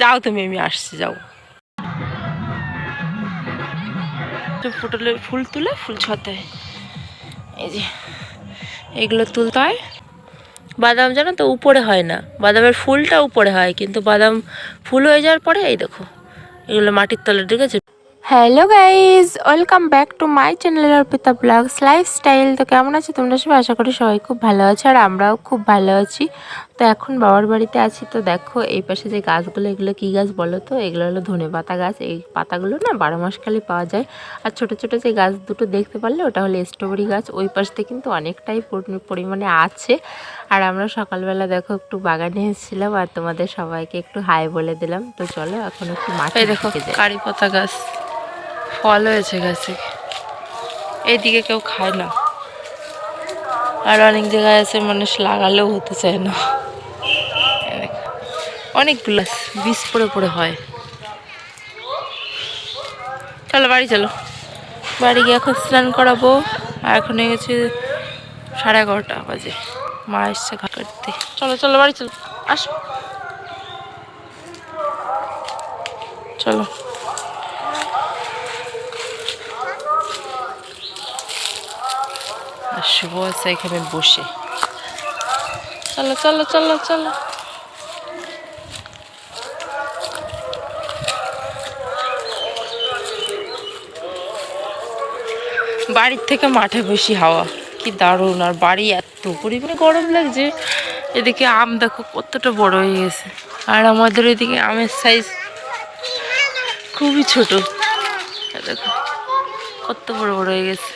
যাও তুমি, আমি আসছি, যাও। পটলের ফুল তুলে, ফুল ছতে। এই যে, এগুলো তুলতে হয়। বাদাম জানো তো উপরে হয় না। বাদামের ফুলটা উপরে হয়, কিন্তু বাদাম ফুল হয়ে যাওয়ার পরে, এই দেখো, এগুলো মাটির তলে ঢুকেছে hello guys welcome back to my channel Arpita blogs lifestyle তো কেমন আছে তোমরা সবাই? আশা করি সবাই খুব ভালো আছে, আর আমরাও খুব ভালো আছি। তো এখন বাবার বাড়িতে আছি তো দেখো এই পাশে যে গাছগুলো এগুলো কী গাছ বলো তো? এগুলো হলো ধনে পাতা গাছ। এই পাতাগুলো না বারো মাস খালি পাওয়া যায়। আর ছোট ছোট যে গাছ দুটো দেখতে পারলে ওটা হলো স্ট্রবেরি গাছ। ওই পাশতে কিন্তু অনেকটাই পরিমাণে আছে। আর আমরা সকালবেলা দেখো একটু বাগানে এসেছিলাম আর তোমাদের সবাইকে একটু হাই বলে দিলাম। তো চলো এখন একটু মাঠে দেখো কারি পাতা গাছ। ফল হয়েছে গাছে। এইদিকে কেউ খায় না। আর অনেক জায়গায় আছে মানুষ লাগালেও হতে চায় না। অনেকগুলো বীজ পড়ে পড়ে হয়। চলো, বাড়ি চলো। বাড়ি গিয়ে এখন স্নান করাবো। আর এখন হয়ে গেছে সাড়ে এগারোটা বাজে। মা এসছে ঘাট কাটতে। চলো চলো, বাড়ি চলো। আসো। চলো। শুভ আছে এখানে বসে। চলো চলো চলো চলো। বাড়ির থেকে মাঠে বসি হাওয়া। কি দারুণ, আর বাড়ি এত পরিমাণে গরম লাগছে। এদিকে আম দেখো কতটা বড় হয়ে গেছে। আর আমাদের এদিকে আমের সাইজ খুবই ছোট। দেখো, কত বড় বড় হয়ে গেছে।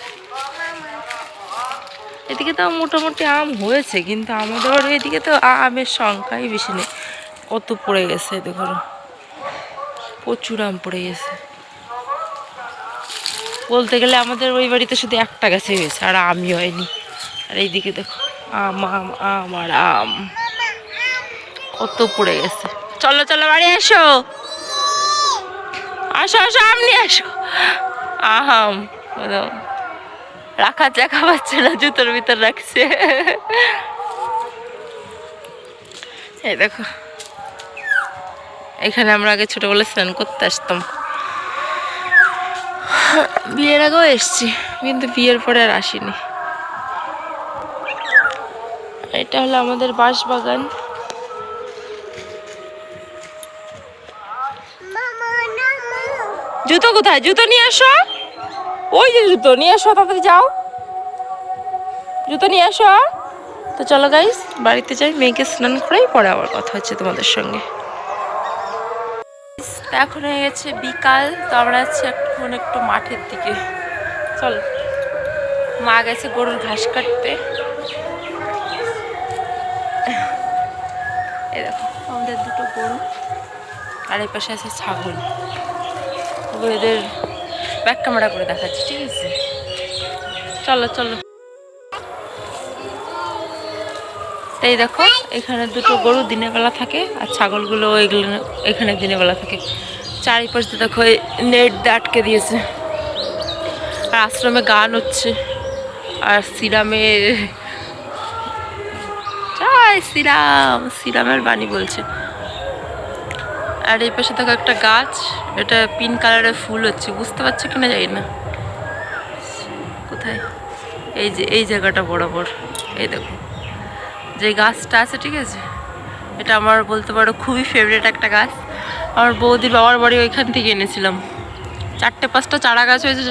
এদিকে তো মোটামুটি আম হয়েছে, কিন্তু আমাদের এদিকে তো আমের সংখ্যাই বেশি নেই। কত পড়ে গেছে, দেখো। প্রচুর আম পড়ে গেছে। বলতে গেলে আমাদের ওই বাড়িতে শুধু একটা গাছে হয়েছে, আর আমই হয়নি। আর এইদিকে দেখো আম আম আম আর আম কত পড়ে গেছে। চলো চলো, বাড়ি এসো। আসো আসো, আম নিয়ে আসো। আহাম রাখার জায়গা পাচ্ছে না, জুতোর ভিতর রাখছে। এই দেখো। এখানে আমরা আগে ছোটবেলা স্নান করতে আসতাম। বিয়ের আগেও এসছি, কিন্তু বিয়ের পরে আর আসিনি। এটা হলো আমাদের বাঁশ বাগান জুতো কোথায়? জুতো নিয়ে আসো। ওই যে জুতো, নিয়ে আসো, তাড়াতাড়ি যাও। জুতো নিয়ে আসো। তো চলো গাইস বাড়িতে যাই, মেয়েকে স্নান করেই, পরে আবার কথা হচ্ছে তোমাদের সঙ্গে। তো এখন হয়ে গেছে বিকাল, তো আমরা আছি এখন একটু মাঠের দিকে। চল, মা গেছে গরুর ঘাস কাটতে। আমাদের দুটো গরু, আর এই পাশে আছে ছাগল। এদের ব্যাক ক্যামেরা করে দেখাচ্ছি, ঠিক আছে? চলো চলো। তো এই দেখো, এখানে দুটো গরু দিনের বেলা থাকে আর ছাগলগুলো এগুলো এখানে দিনের বেলা থাকে। চারিপাশে দেখো নেট দিয়ে আটকে দিয়েছে। আর আশ্রমে গান হচ্ছে। আর শ্রীরামের জয় শ্রীরাম, শ্রীরামের বাণী বলছে। আর এই পাশে দেখো একটা গাছ, এটা পিঙ্ক কালারের ফুল হচ্ছে। বুঝতে পারছ কিনা জানি না। কোথায়? এই যে, এই জায়গাটা বরাবর। এই দেখো। যে গাছটা আছে, ঠিক আছে? এটা আমার বলতে পারো খুবই ফেভারিট একটা গাছ। আমার বৌদির বাবার বাড়ি ওইখান থেকে এনেছিলাম। চারটে, পাঁচটা চারা গাছ হয়েছে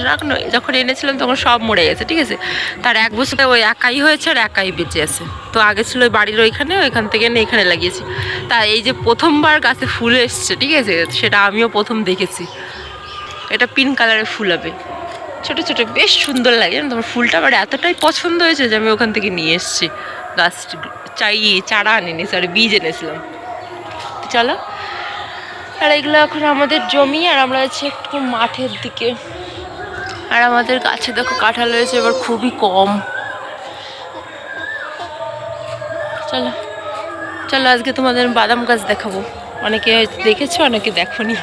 যখন এনেছিলাম তখন সব মরে গেছে, ঠিক আছে? তার এক বছরে ওই একাই হয়েছে আর একাই বেঁচে আছে। তো আগে ছিল ওই বাড়ির ওইখানে, ওইখান থেকে এনে এখানে লাগিয়েছি। তা এই যে প্রথমবার গাছে ফুল এসছে, ঠিক আছে? সেটা আমিও প্রথম দেখেছি। এটা পিঙ্ক কালারের ফুল হবে। ছোট ছোট, বেশ সুন্দর লাগে। তোমার ফুলটা আমার এতটাই পছন্দ হয়েছে যে আমি ওখান থেকে নিয়ে এসেছি। গাছ চাই চারা আনিনি সরি বীজ এনেছিলাম চলো। আর এগুলো এখন আমাদের জমি, আর আমরা আছি একটু মাঠের দিকে। আর আমাদের গাছে দেখো কাঁঠাল রয়েছে, এবার খুবই কম। চলো। চলো, আজকে তোমাদের বাদাম গাছ দেখাবো। অনেকে দেখেছ, অনেকে দেখোনি।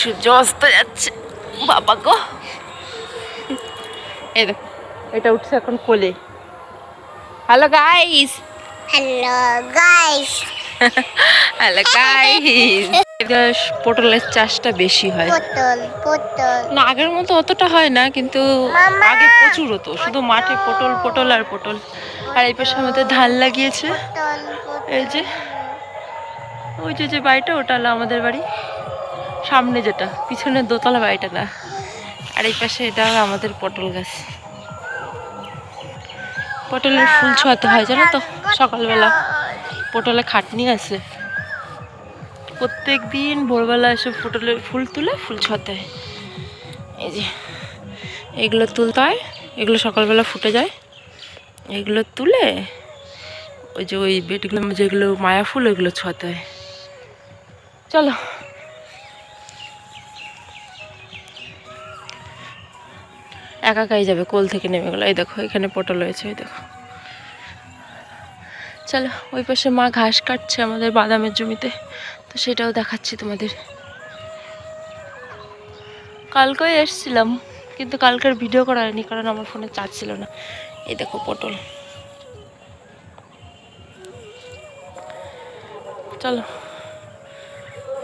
সূর্য অস্ত যাচ্ছে। বাবা গো। এই দেখো, এটা উঠছে এখন কোলে। Hello guys Hello guys. Hello guys পটলের চাষটা বেশি হয়। পটল পটল। না আগের মতো অতটা হয় না কিন্তু! আগে প্রচুর হতো। শুধু মাঠে পটল পটল আর পটল। আর এই পাশে আমাদের ধান লাগিয়েছে। এই যে ওই যে যে বাড়িটা ওটা হলো আমাদের বাড়ি। সামনে যেটা পিছনে দোতলা বাড়িটা না। আর এই পাশে এটা আমাদের পটল গাছ। পটলের ফুল ছোঁয়াতে হয় জানো তো? সকালবেলা পটলে খাটনি আছে। প্রত্যেক দিন ভোরবেলা এসে পটলের ফুল তুলে ফুল ছোঁয়াতে হয়। এই যে এগুলো তুলতে হয় এগুলো সকালবেলা ফুটে যায়। এগুলো তুলে ওই যে ওই বেটগুলো যেগুলো মায়া ফুল ওইগুলো ছোঁয়াতে হয়। চলো। একা একাই যাবে, কোল থেকে নেমে গেলো। এই দেখো, এখানে পটল হয়েছে এই দেখো। চলো, ওই পাশে মা ঘাস কাটছে আমাদের বাদামের জমিতে, তো সেটাও দেখাচ্ছি তোমাদের। কালকেও এসছিলাম, কিন্তু কালকের ভিডিও করা হয়নি, কারণ আমার ফোনে চার্জ ছিল না। এই দেখো পটল। চলো,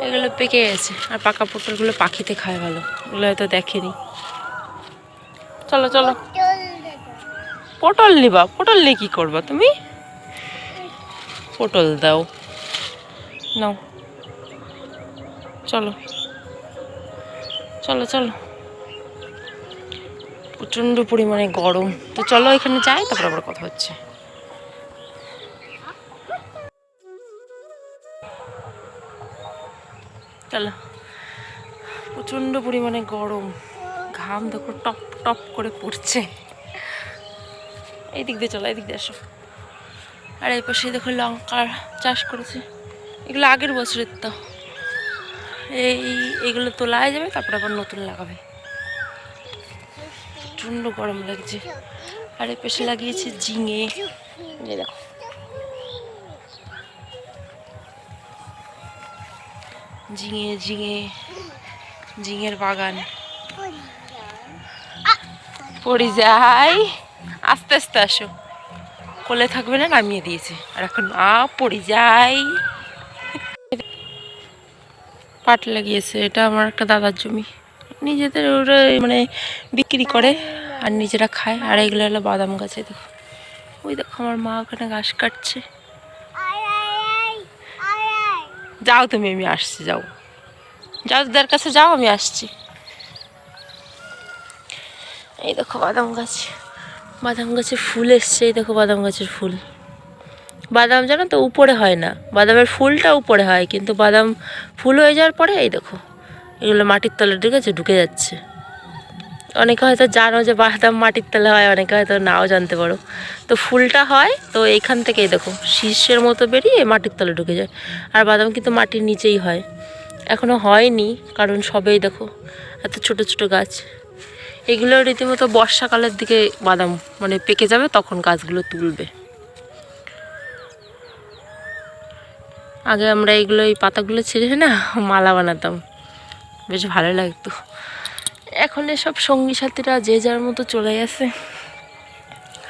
এগুলো পেকে গেছে। আর পাকা পটলগুলো পাখিতে খায় ভালো, ওগুলো হয়তো দেখেনি। চলো চলো। পটল নিবা। পটল নিয়ে কি করবা তুমি? পটল দাও। নাও। চলো। চলো চলো। প্রচণ্ড পরিমাণে গরম। তো চলো এখানে যাই তারপর আবার কথা হচ্ছে। চলো। প্রচণ্ড পরিমাণে গরম। ঘাম দেখো টপ টপ করে পড়ছে। এই দিক দিয়ে চলো এই দিক দিয়ে আসো। আর এই পাশে দেখো লঙ্কার চাষ করেছে। এগুলো আগের বছরের তো। এই এগুলো তোলায় যাবে, তারপর আবার নতুন লাগাবে। প্রচণ্ড গরম লাগছে। আর এই পাশে লাগিয়েছে ঝিঙে। দেখো। ঝিঙে ঝিঙে, ঝিঙের বাগান। পড়ে যাই। আস্তে আস্তে আসো। কোলে থাকবে না, নামিয়ে দিয়েছে। আর এখন আ পড়ে যাই। পাট লাগিয়েছে, এটা আমার একটা দাদার জমি। নিজেদের ওরা মানে বিক্রি করে আর নিজেরা খায়। আর এগুলো হলো বাদাম গাছে দেখো। ওই দেখো, আমার মা ওখানে ঘাস কাটছে। যাও তুমি, আমি আসছি, যাও। যাও দাদার কাছে যাও, আমি আসছি। এই দেখো বাদাম গাছ। বাদাম গাছে ফুল এসছে, এই দেখো বাদাম গাছের ফুল। বাদাম জানো তো উপরে হয় না। বাদামের ফুলটা উপরে হয়, কিন্তু বাদাম ফুল হয়ে যাওয়ার পরে এই দেখো, এগুলো মাটির তলে ঢুকেছে ঢুকে যাচ্ছে। অনেকে হয়তো জানো যে বাদাম মাটির তলে হয়, অনেকে হয়তো নাও জানতে পারো। তো ফুলটা হয়, তো এইখান থেকেই দেখো, শীর্ষের মতো বেরিয়ে মাটির তলে ঢুকে যায়। আর বাদাম কিন্তু মাটির নিচেই হয়। এখনও হয়নি, কারণ সবেই দেখো, এত ছোট ছোট গাছ। এগুলো রীতিমতো বর্ষাকালের দিকে বাদাম মানে পেকে যাবে, তখন গাছগুলো তুলবে। আগে আমরা এগুলো, এই পাতাগুলো ছেড়ে না, মালা বানাতাম। বেশ ভালো লাগতো। এখন এসব সঙ্গী সাথীরা যে যার মতো চলে গেছে।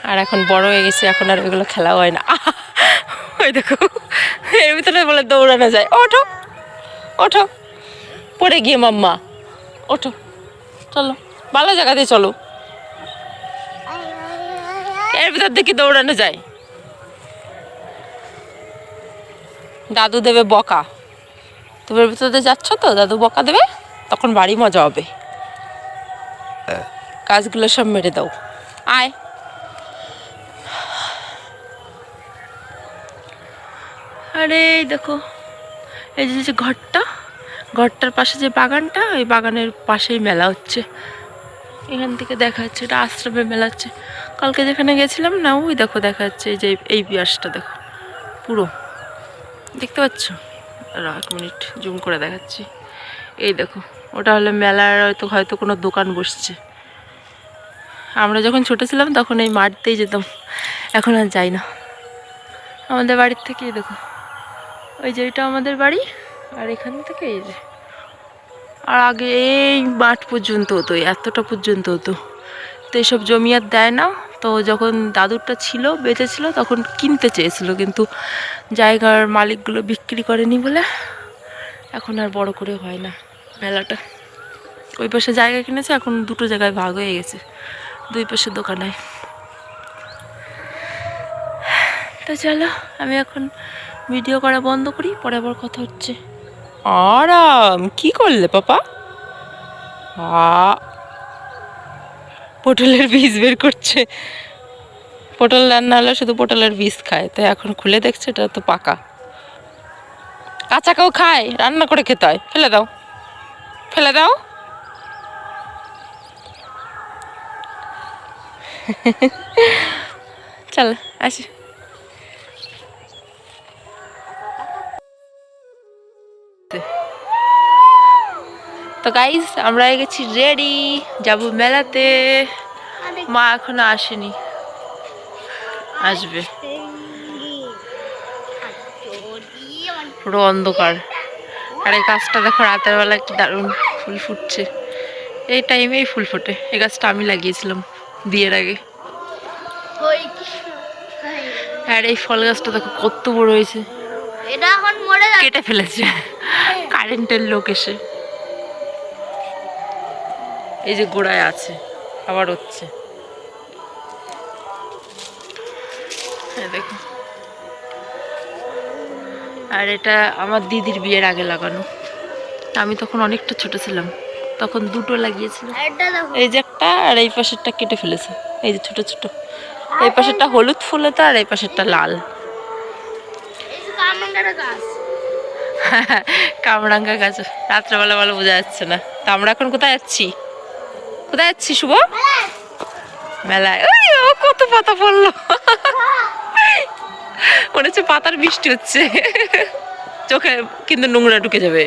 আর এখন বড় হয়ে গেছে, এখন আর ওইগুলো খেলা হয় না! ওই দেখো, এর ভিতরে বলে দৌড়ানো যায়। ওঠো ওঠো, পড়ে গিয়ে মাম্মা, ওঠো, চলো। ভালো জায়গাতে চলো। এর ভিতর দেখি দৌড়ানো যায়? দাদু দেবে বকা। তুমি এর ভিতরে যাচ্ছ তো দাদু বকা দেবে তখন বাড়ি মজা হবে। কাজগুলো সব মেরে দাও। আয়। আরে দেখো এই যে ঘরটা ঘরটার পাশে যে বাগানটা ওই বাগানের পাশেই মেলা হচ্ছে। এখান থেকে দেখা যাচ্ছে এটা আশ্রমে মেলা হচ্ছে কালকে যেখানে গেছিলাম না, ওই দেখো দেখা যাচ্ছে যে এই বিয়াসটা দেখো, পুরো। দেখতে পাচ্ছ? এক মিনিট জুম করে দেখাচ্ছি। এই দেখো, ওটা হলো মেলার হয়তো হয়তো কোনো দোকান বসছে। আমরা যখন ছোটো ছিলাম, তখন এই মাঠতেই যেতাম। এখন আর যাই না। আমাদের বাড়ির থেকেই দেখো। ওই যে, এটা আমাদের বাড়ি, আর এখান থেকে এই যে। আর আগে এই মাঠ পর্যন্ত হতো এতটা পর্যন্ত হতো। তো এইসব জমি আর দেয় না। তো যখন দাদুরটা ছিল, বেঁচে ছিল, তখন কিনতে চেয়েছিল, কিন্তু জায়গার মালিকগুলো বিক্রি করেনি বলে এখন আর বড় করে হয় না মেলাটা। ওই পাশে জায়গা কিনেছে, এখন দুটো জায়গায় ভাগ হয়ে গেছে, দুই পাশে দোকানে তো চলো, আমি এখন ভিডিও করা বন্ধ করি, পরে আবার কথা হচ্ছে। আরাম। কি করলে পাপা? পটলের বীজ বের করছে। পটল রান্না হলে শুধু পটলের বীজ খায়। তাই এখন খুলে দেখছে, এটা তো পাকা। কাঁচা কেউ খায়, রান্না করে খেতে হয়। ফেলে দাও। ফেলে দাও। চল, আসি। তো গাইস আমরা গেছি রেডি যাব মেলাতে। মা এখনও আসেনি। আসবে। পুরো অন্ধকার। আর এই গাছটা দেখো রাতের বেলা কি দারুণ ফুল ফুটছে। এই টাইমেই ফুল ফোটে। এই গাছটা আমি লাগিয়েছিলাম বিয়ের আগে। আর এই ফল গাছটা দেখো কত বড় হয়েছে। এটা এখন মরে কেটে ফেলেছে। কারেন্টের লোক এসে। এই যে গোড়ায় আছে আবার হচ্ছে। হ্যাঁ দেখো। আর এটা আমার দিদির বিয়ের আগে লাগানো। আমি তখন অনেকটা ছোট ছিলাম তখন দুটো দেখো। এই যে একটা আর এই পাশেরটা কেটে ফেলেছে। এই যে ছোট ছোট। এই পাশেরটা হলুদ ফুল হতো আর এই পাশেরটা লাল। গাছ? কামরাঙ্গা গাছ। রাত্রেবেলা বলে বোঝা যাচ্ছে না। তা আমরা এখন কোথায় যাচ্ছি? কোথায় যাচ্ছি, শুভ? মেলায়। ও কত পাতা পড়ল। মনে হচ্ছে পাতার বৃষ্টি হচ্ছে। চোখে কিন্তু নোংরা ঢুকে যাবে।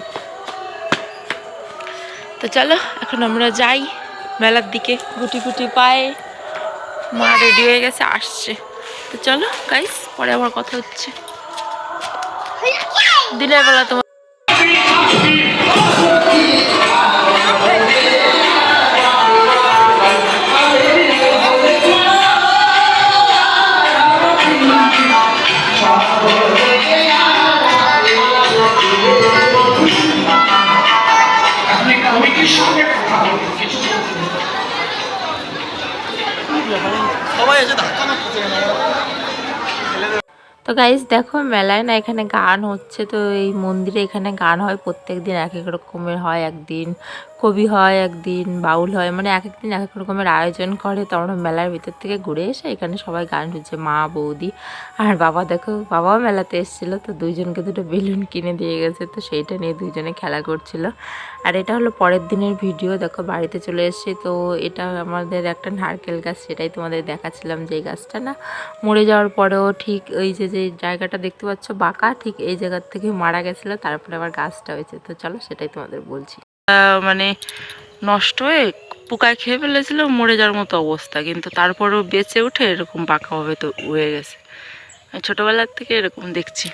তো চলো, এখন আমরা যাই মেলার দিকে। গুটি গুটি পায়ে মা রেডি হয়ে গেছে, আসছে। তো চলো গাইস পরে আবার কথা হচ্ছে। দিনের বেলা তোমার তো গাইজ দেখো মেলায় না এখানে গান হচ্ছে, তো এই মন্দিরে এখানে গান হয় প্রত্যেক দিন এক এক রকমের হয় একদিন। কবি হয় একদিন, বাউল হয় মানে এক একদিন এক এক রকমের আয়োজন করে। তো আমরা মেলার ভিতর থেকে ঘুরে এসে এখানে সবাই গান শুনছে, মা, বৌদি আর বাবা। দেখো, বাবাও মেলাতে এসেছিল, তো দুইজনকে দুটো বেলুন কিনে দিয়ে গেছে, তো সেইটা নিয়ে দুইজনে খেলা করছিল। আর এটা হলো পরের দিনের ভিডিও, দেখো বাড়িতে চলে এসেছি, তো এটা আমাদের একটা নারকেল গাছ, সেটাই তোমাদের দেখাচ্ছিলাম যে গাছটা না মরে যাওয়ার পরেও ঠিক ওই যে যে জায়গাটা দেখতে পাচ্ছ, বাঁকা, ঠিক এই জায়গার থেকে মারা গেছিল, তারপরে আবার গাছটা হয়েছে। তো চলো সেটাই তোমাদের বলছি। মানে নষ্ট হয়ে পোকায় খেয়ে ফেলেছিল, মরে যাওয়ার মতো অবস্থা। কিন্তু তারপরেও বেঁচে উঠে এরকম বাঁকাভাবে তো হয়ে গেছে। ছোটোবেলার থেকে এরকম দেখছি।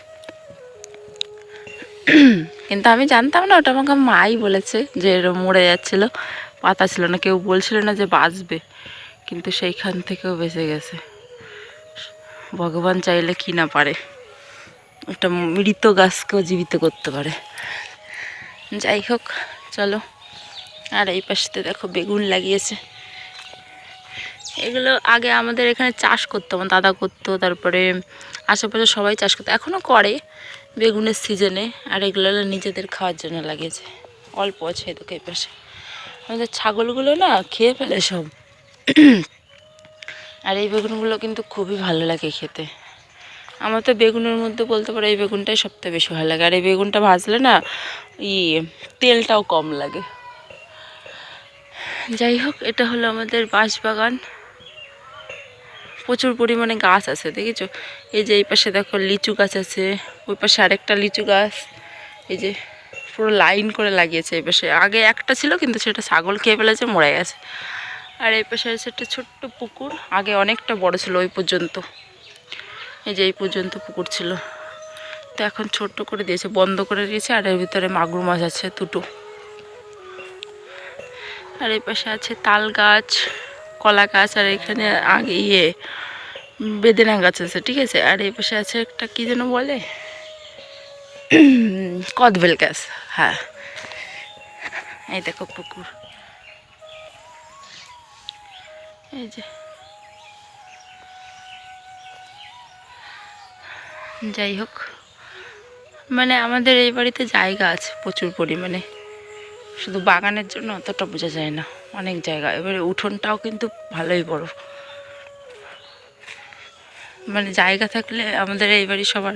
কিন্তু আমি জানতাম না, ওটা আমাকে মাই বলেছে যে এরকম মরে যাচ্ছিল, পাতা ছিল না, কেউ বলছিল না যে বাঁচবে। কিন্তু সেইখান থেকেও বেঁচে গেছে। ভগবান চাইলে কি না পারে। একটা মৃত গাছকেও জীবিত করতে পারে। যাই হোক চলো। আর এই পাশেতে দেখো বেগুন লাগিয়েছে। এগুলো আগে আমাদের এখানে চাষ করতো, আমার দাদা করতো, তারপরে আশেপাশে সবাই চাষ করতো এখনও করে বেগুনের সিজনে। আর এগুলো নিজেদের খাওয়ার জন্য লাগিয়েছে। অল্প আছে এদিকে এই পাশে। আমাদের ছাগলগুলো না খেয়ে ফেলে সব। আর এই বেগুনগুলো কিন্তু খুবই ভালো লাগে খেতে। আমার তো বেগুনের মধ্যে বলতে পারো এই বেগুনটাই সবথেকে বেশি ভালো লাগে। আর এই বেগুনটা ভাজলে না ই তেলটাও কম লাগে। যাই হোক, এটা হলো আমাদের বাঁশবাগান। প্রচুর পরিমাণে গাছ আছে, দেখেছ? এই যে এই পাশে দেখো লিচু গাছ আছে, ওই পাশে আরেকটা লিচু গাছ। এই যে পুরো লাইন করে লাগিয়েছে এই পাশে। আগে একটা ছিল, কিন্তু সেটা ছাগল খেয়ে ফেলেছে, মরে গেছে। আর এই পাশে আছে একটা ছোট্ট পুকুর, আগে অনেকটা বড় ছিল ওই পর্যন্ত। এই যে এই পর্যন্ত পুকুর ছিল। তো এখন ছোট্ট করে দিয়েছে, বন্ধ করে দিয়েছে আর এর ভিতরে মাগুর মাছ আছে দুটো। আর এই পাশে আছে তাল গাছ, কলা গাছ, আর এখানে আগে ইয়ে বেদেনা গাছ আছে, ঠিক আছে? আর এই পাশে আছে একটা, কী যেন বলে? কদবেল গাছ হ্যাঁ। এই দেখো পুকুর। এই যে। যাই হোক মানে আমাদের এই বাড়িতে জায়গা আছে প্রচুর পরিমাণে। শুধু বাগানের জন্য অতটা বোঝা যায় না, অনেক জায়গা। এবারে উঠোনটাও কিন্তু ভালোই বড়। মানে জায়গা থাকলে আমাদের এই বাড়ি সবার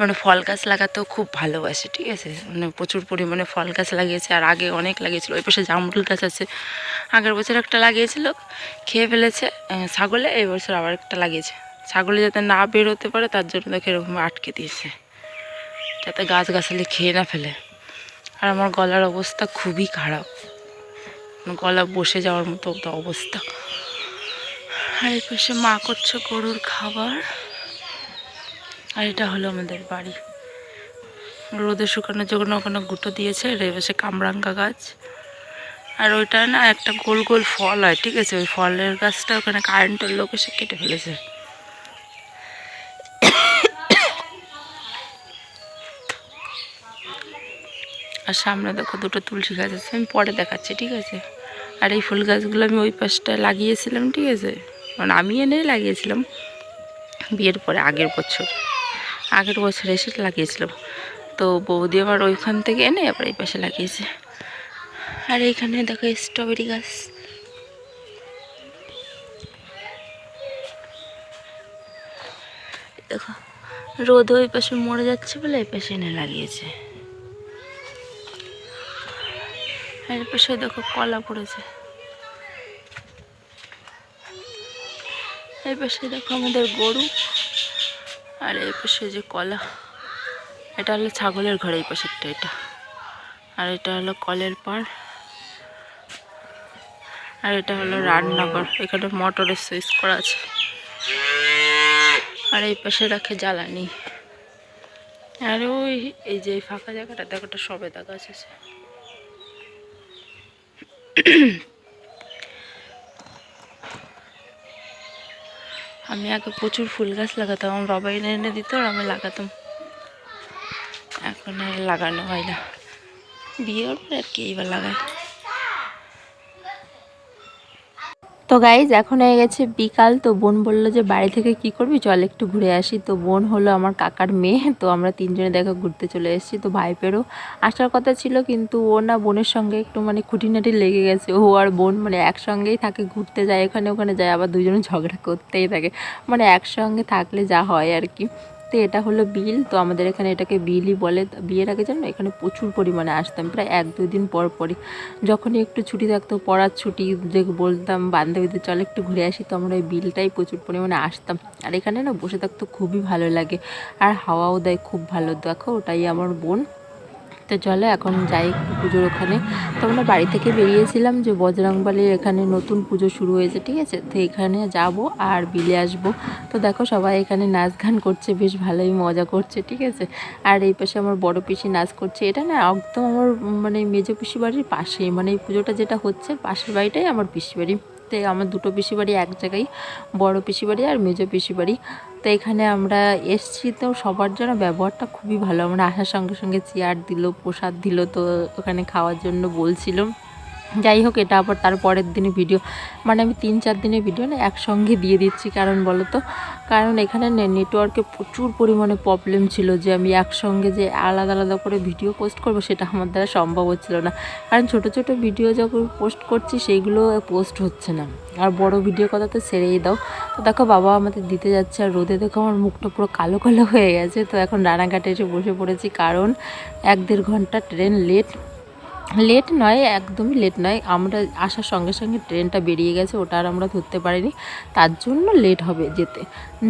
মানে ফল গাছ লাগাতেও খুব ভালোবাসে, ঠিক আছে? মানে প্রচুর পরিমাণে ফল গাছ লাগিয়েছে, আর আগে অনেক লাগিয়েছিল। ওই পাশে জামরুল গাছ আছে। আগের বছর একটা লাগিয়েছিল, খেয়ে ফেলেছে ছাগলে, এই বছর আবার একটা লাগিয়েছে। ছাগলে যাতে না বেরোতে পারে, তার জন্য দেখে এরকম আটকে দিয়েছে। যাতে গাছ গাছালি খেয়ে না ফেলে। আর আমার গলার অবস্থা খুবই খারাপ। গলা বসে যাওয়ার মতো অবস্থা। আর এই পাশে মা করছে গরুর খাবার। আর এটা হলো আমাদের বাড়ি। রোদে শুকানোর জন্য ওখানে গুঁটো দিয়েছে, আর পাশে কামরাঙ্গা গাছ। আর ওইটা না একটা গোল গোল ফল হয়, ঠিক আছে? ওই ফলের গাছটা ওখানে কারেন্টের লোক এসে কেটে ফেলেছে। আর সামনে দেখো দুটো তুলসী গাছ আছে, আমি পরে দেখাচ্ছি, ঠিক আছে? আর এই ফুল গাছগুলো আমি ওই পাশটায় লাগিয়েছিলাম, ঠিক আছে? মানে আমি এনে লাগিয়েছিলাম বিয়ের পরে, আগের বছর। আগের বছর এসে লাগিয়েছিলাম। তো বৌদি আবার ওইখান থেকে এনে আবার এই পাশে লাগিয়েছে। আর এইখানে দেখো স্ট্রবেরি গাছ। দেখো রোদ ওই পাশে মরে যাচ্ছে বলে এই পাশে এনে লাগিয়েছে। এর পাশে দেখো কলা পড়েছে। এই পাশে দেখো আমাদের গরু আর এই পাশে যে কলা। এটা হলো ছাগলের ঘর এই পাশেরটা এটা। আর এটা হলো কলের পাড়। আর এটা হলো রান্নাঘর। এখানে মোটরের সুইচ করা আছে। আর এই পাশে রাখে জ্বালানি। আর ওই এই যে ফাঁকা জায়গাটা দেখো একটা সবেদা গাছ আছে। আমি আগে প্রচুর ফুল গাছ লাগাতাম, আমার বাবা এনে এনে দিত আর আমি লাগাতাম। এখন আর লাগানো হয় না। বিয়ের পর আর কি এইবার লাগায় তো গাইজ এখন হয়ে গেছে বিকাল, তো বোন বলল যে, বাড়ি থেকে কি করবি? চল একটু ঘুরে আসি। তো বোন হলো আমার কাকার মেয়ে, তো আমরা তিনজনে দেখো ঘুরতে চলে এসেছি, তো ভাইপেরও। আসার কথা ছিল, কিন্তু ও না বোনের সঙ্গে একটু মানে খুঁটিনাটি লেগে গেছে। ও আর বোন মানে একসঙ্গেই থাকে, ঘুরতে যায় এখানে ওখানে যায়, আবার দুজনে ঝগড়া করতেই থাকে। মানে একসঙ্গে থাকলে যা হয় আর কি। তো এটা হলো বিল। তো আমাদের এখানে এটাকে বিলই বলে। বিয়ের আগে জানো, এখানে প্রচুর পরিমাণে আসতাম, প্রায় এক দুই দিন পর পরই। যখনই একটু ছুটি থাকতো, পড়ার ছুটি যে বলতাম, বান্ধবীদের চলে একটু ঘুরে আসি। তো আমরা ওই বিলটাই প্রচুর পরিমাণে আসতাম। আর এখানে না বসে থাকতে খুবই ভালো লাগে। আর হাওয়াও দেয়, খুব ভালো। দেখো, ওটাই আমার বোন। তো চলো, এখন যাই পুজোর ওখানে। তো আমরা বাড়ি থেকে বেরিয়েছিলাম যে বজরংবালির এখানে নতুন পুজো শুরু হয়েছে, ঠিক আছে? তো এখানে যাব আর বিলে আসব। তো দেখো সবাই এখানে নাচ গান করছে, বেশ ভালোই মজা করছে, ঠিক আছে? আর এই পাশে আমার বড় পিসি নাচ করছে। এটা না একদম আমার মানে মেজো পিসি বাড়ির পাশেই মানে এই পুজোটা যেটা হচ্ছে পাশের বাড়িটাই আমার পিসি বাড়ি। তো আমার দুটো পিসি বাড়ি এক জায়গায়, বড় পিসি বাড়ি আর মেজো পিসি বাড়ি। তো এখানে আমরা এসছি তো সবার জন্য ব্যবহারটা খুবই ভালো। আমরা আসার সঙ্গে সঙ্গে চেয়ার দিল, প্রসাদ দিল তো ওখানে খাওয়ার জন্য বলছিল যাই হোক, এটা আবার তার পরের দিনে ভিডিও। মানে আমি তিন চার দিনের ভিডিও না একসঙ্গে দিয়ে দিচ্ছি, কারণ বলো তো কারণ এখানে নেটওয়ার্কে প্রচুর পরিমাণে প্রবলেম ছিল যে আমি একসঙ্গে যে আলাদা আলাদা করে ভিডিও পোস্ট করব সেটা আমার দ্বারা সম্ভব হচ্ছিল না। কারণ ছোট ছোট ভিডিও যখন পোস্ট করছি সেইগুলো পোস্ট হচ্ছে না। আর বড় ভিডিও কথা তো সেরেই দাও। তো দেখো বাবা আমাদের দিতে যাচ্ছে আর রোদে দেখো আমার মুখটা পুরো কালো কালো হয়ে গেছে। তো এখন রানাঘাটে এসে বসে পড়েছি। কারণ এক দেড় ঘণ্টা ট্রেন লেট লেট নয়, একদমই লেট নয়। আমরা আসার সঙ্গে সঙ্গে ট্রেনটা বেরিয়ে গেছে, ওটা আর আমরা ধরতে পারিনি। তার জন্য লেট হবে যেতে।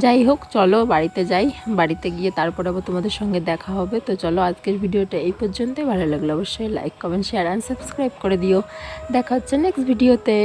যাই হোক, চলো বাড়িতে যাই। বাড়িতে গিয়ে তারপর আবার তোমাদের সঙ্গে দেখা হবে। তো চলো আজকের ভিডিওটা এই পর্যন্তই। ভালো লাগল অবশ্যই like comment share and subscribe করে দিও। দেখা হচ্ছে নেক্সট ভিডিওতে